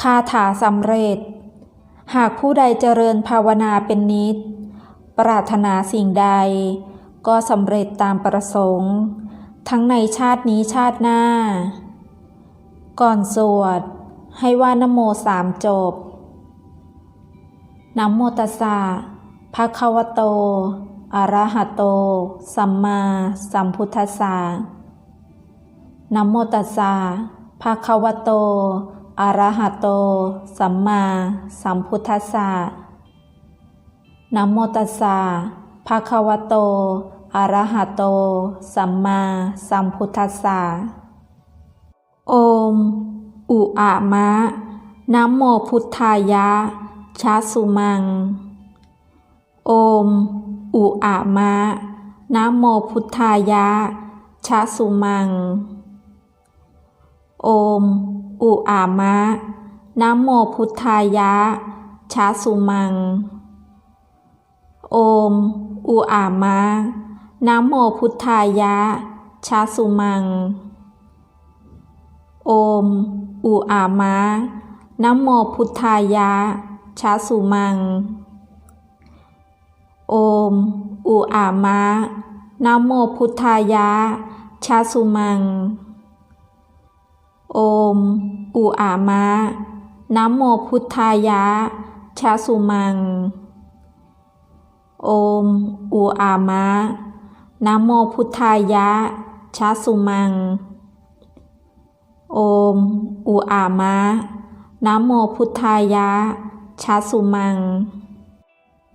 คาถาสำเร็จ หากผู้ใดเจริญภาวนาเป็นนิด ปรารถนาสิ่งใด ก็สำเร็จตามประสงค์ ทั้งในชาตินี้ชาติหน้า ก่อนสวด ให้ว่านโมสามจบนโมตัสสะภะคะวะโต อะระหะโต สัมมาสัมพุทธัสสะนโมตัสสะภะคะวะโต อะระหะโต สัมมาสัมพุทธัสสะนะโมตัสสะภะคะวะโตอะระหะโต สัมมาสัมพุทธัสสะโอม อุอามะนะโมพุทธายะ ชาสุมัง โอม อุอามะนะโมพุทธายะ ชาสุมัง โอม อุอามะนะโมพุทธายะ ชาสุมัง โอม อุอามะนะโมพุทธายะ ชาสุมัง โอม อุอามะนะโมพุทธายะ ชาสุมัง โอม อุอามะนะโมพุทธายะ ชาสุมัง ม อุอามะนะโมพุทธายะ ชาสุมัง โอม อุอามะนะโมพุทธายะ ชาสุมัง โอม อุอามะนะโมพุทธายะ ชาสุมัง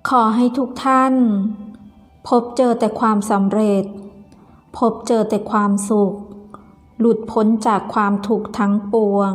ขอให้ทุกท่าน พบเจอแต่ความสำเร็จ พบเจอแต่ความสุข หลุดพ้นจากความทุกข์ทั้งปวง